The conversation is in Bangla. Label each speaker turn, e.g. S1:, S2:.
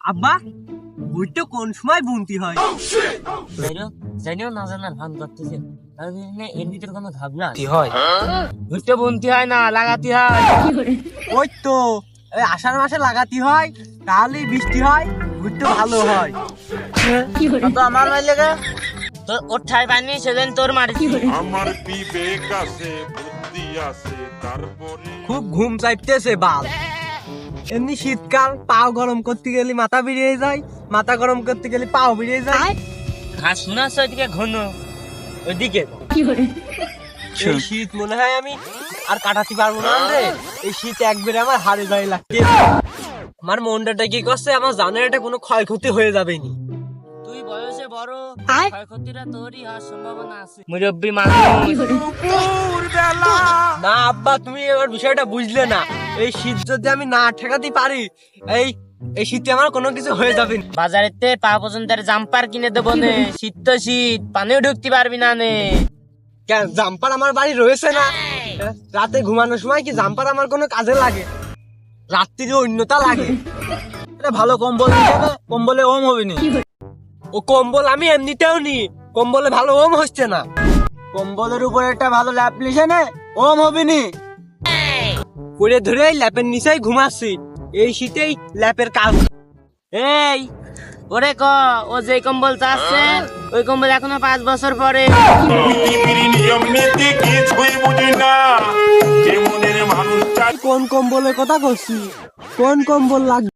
S1: আব্বা ভুট্টো কোন সময় বুনতি হয়?
S2: জানিও না জানার ভান করতেছে। এর ভিতরে কোনো ঘাবলা
S1: হয়?
S2: ঘুরতে বুনতে হয় না লাগাতে হয়।
S1: ওই তো আষাঢ় মাসে লাগাতি হয় তাহলেই বৃষ্টি হয় ভুট্টো ভালো হয়।
S2: তো আমার মাইলে গে তো ওর ঠাই পানি সেদিন তোর মারিছি
S3: আমার বিবেক আছে বুদ্ধি আছে তারপরে
S1: খুব ঘুম চাইতেছে বাল। এমনি শীতকাল পাও গরম করতে গেলে মাথা বেরিয়ে যায় মাথা গরম করতে গেলে পাও বেরিয়ে যায়।
S2: ঘাস শোনাস ওইদিকে ঘন ওইদিকে।
S1: এই শীত মনে হয় আমি আর কাটাতে পারব না রে এই শীত একবারে আমার হারে যায় লাগছে। আমার মনটা কি করছে? আমার জানের এটা কোনো ক্ষয়ক্ষতি হয়ে যাবে নি
S2: তুই বয়সে বড় ক্ষয়ক্ষতিটা তোরই হওয়ার সম্ভাবনা আছে। মুরব্বী মানুষ।
S1: না আব্বা তুমি এবার বিষয়টা বুঝলে না। এই শীত যদি আমি না ঠেকাতে পারি এই এই শীতে আমার কোনো কিছু হয়ে যাবে
S2: বাজারেতে পা পর্যন্ত জাম্পার কিনে দেবো নে। শীত তো শীত পানিও ঢুকতে পারবি না নে।
S1: কেন জাম্পার আমার বাড়ি রয়েছে না? রাতে ঘুমানোর সময় কি জাম্পার আমার কোনো কাজে লাগে? রাত্রিরে অন্যতা লাগে। এটা ভালো কম্বল নিতে কম্বলে ওম হবে নি। ও কম্বল আমি এমনিতেও নি কম্বলে ভালো ওম হচ্ছে না। কম্বলের উপরে একটা ভালো ল্যাপ লিখে নে ওম হবে নি। করে ধরে ল্যাপের নিচেই ঘুমাচ্ছি। এই শীতেই ল্যাপের কাজ
S2: এই ওরে ক ও যে কম্বল চাচ্ছে ওই কম্বল এখনও পাঁচ বছর পরে।
S1: কোন কম্বলের কথা করছি কোন কম্বল লাগবে?